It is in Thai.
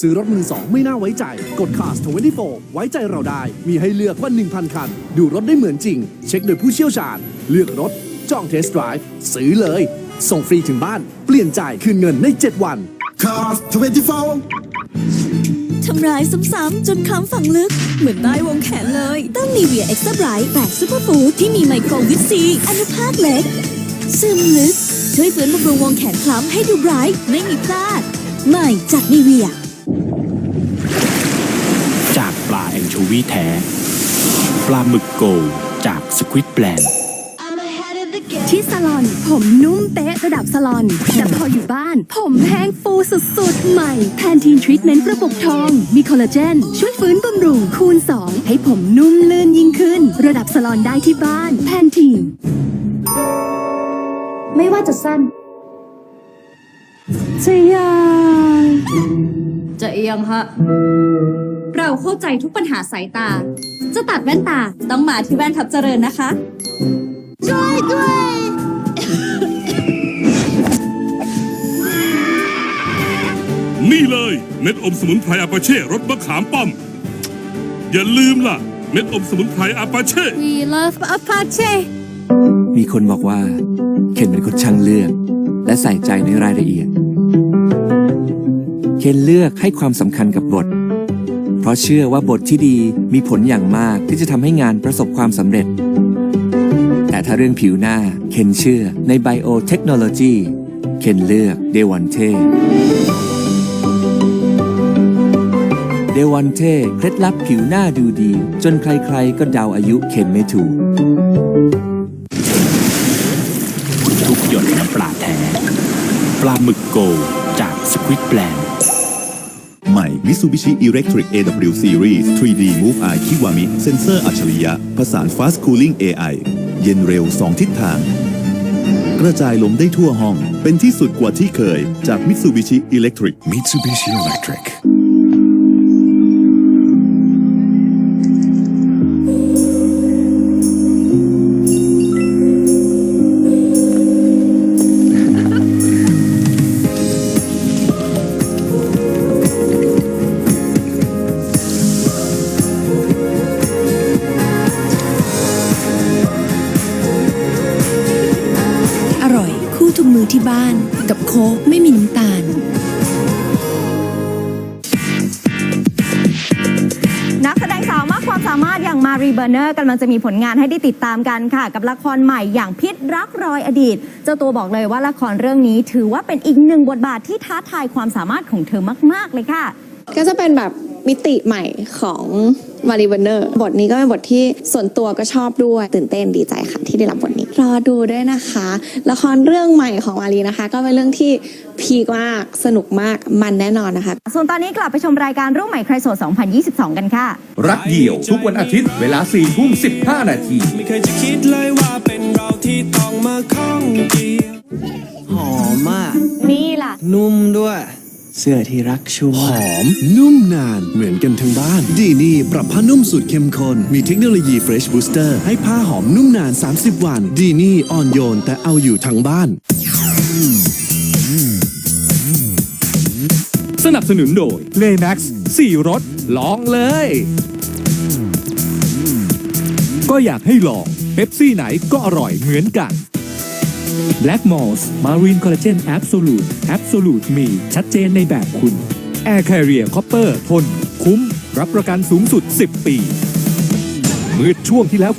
ซื้อรถมือสองไม่น่าไว้ใจ กด Cars 24 ไว้ใจเราได้ มีให้เลือกกว่า 1,000 คัน ดูรถได้เหมือนจริง เช็คโดยผู้เชี่ยวชาญ เลือกรถ จองเทสต์ไดรฟ์ซื้อเลย ส่งฟรีถึงบ้าน เปลี่ยนจ่ายคืนเงินใน 7 วัน Cars 24ทำร้ายซ้ำๆจนคล้ำฝังลึก เหมือนได้วงแขนเลยต้องนีเวียเอ็กซ์ตร้าไบรท์แบบซูเปอร์ฟู้ดที่มีไมโครวิตซีอนุภาคเล็ก ซึมลึก ช่วยฟื้นบำรุงวงแขนคล้ำให้ดูไบรท์ไม่มีพลาด ใหม่จากนีเวีย องโชวีแท้ ปลาหมึกโกลจากสควิตแบลนด์ที่ซาลอน ผมนุ่มเป๊ะระดับซาลอน แต่พออยู่บ้าน ผมแห้งฟูสุดๆ ใหม่แพนทีนทรีทเมนต์กระปุกทอง มีคอลลาเจน ช่วยฟื้นบำรุงคูณ 2 ให้ผมนุ่มลื่นยิ่งขึ้น ระดับซาลอนได้ที่บ้านแพนทีนไม่ว่าจะสั้น จะยาวจะเอียงฮะ เราเข้าใจทุกปัญหาสายตา จะตัดแว่นตาต้องมาที่แว่นทับเจริญนะคะ ช่วยด้วย นี่เลยเม็ดอมสมุนไพรอาปาเช่รสมะขามป้อม อย่าลืมล่ะ เม็ดอมสมุนไพรอาปาเช่ We love Apache มีคนบอกว่า เคนเป็นคนช่างเลือก และใส่ใจในรายละเอียด เคนเลือกให้ความสำคัญกับบท เพราะเชื่อว่าบทที่ดีมีผลอย่างมากที่จะทำให้งานประสบความสำเร็จ แต่ถ้าเรื่องผิวหน้า เคนเชื่อในไบโอเทคโนโลยีเคนเลือกเดวันเทเดวันเทเคล็ดลับผิวหน้าดูดี จนใครๆก็เดาอายุเคนไม่ถูก ทุกหยดน้ำปลาแท้ ปลาหมึกโกลจากสควิตแบลน ใหม่ Mitsubishi Electric AW Series 3D Move Eye Kiwami เซนเซอร์อัจฉริยะผสาน Fast Cooling AI เย็นเร็ว 2 ทิศทาง กระจายลมได้ทั่วห้อง เป็นที่สุดกว่าที่เคยจาก Mitsubishi Electric Mitsubishi Electric มือที่บ้าน กับโค้กไม่มีน้ำตาล นักแสดงสาวมากความสามารถอย่างมารีเบอร์เนอร์กำลังจะมีผลงานให้ได้ติดตามกันค่ะ กับละครใหม่อย่างพิษรักรอยอดีต เจ้าตัวบอกเลยว่าละครเรื่องนี้ถือว่าเป็นอีกหนึ่งบทบาทที่ท้าทายความสามารถของเธอมาก ๆ เลยค่ะ ก็จะเป็นแบบมิติใหม่ของ มารีเวนเนอร์บทนี้ก็เป็นบทที่ส่วนตัวก็ชอบด้วย ตื่นเต้นดีใจค่ะ ที่ได้รับบทนี้ รอดูด้วยนะคะ ละครเรื่องใหม่ของมารีนะคะ ก็เป็นเรื่องที่พีคมากสนุกมากมันแน่นอนนะคะ ส่วนตอนนี้กลับไปชมรายการรุ่งใหม่ใครโสด 2022 กันค่ะ รักเดี่ยว ทุกวันอาทิตย์เวลา4ทุ่ม15 นาที ไม่เคยจะคิดเลยว่าเป็นเราที่ต้องมาข้องเกี่ยวหอมมาก นี่ล่ะ นุ่มด้วย เสื้อที่รักชัวหร์อม นุ่มนานเหมือนกันทั้งบ้าน ดีนี่ปรับผ้านุ่มสูตรเข้มข้นมีเทคโนโลยี Fresh Booster ให้ผ้าหอมนุ่มนาน 30 วัน ดีนี่อ่อนโยนแต่เอาอยู่ทั้งบ้าน สนับสนุนโดยเลแม็กซ์สี่รถลองเลย ก็อยากให้ลองเป๊ปซี่ไหนก็อร่อยเหมือนกัน Black Moss Marine Collagen Absolute Absolute มีชัดเจนในแบบคุณ Air Carrier Copper ทน คุ้ม รับประกันสูงสุด 10 ปี มืดช่วงที่แล้ว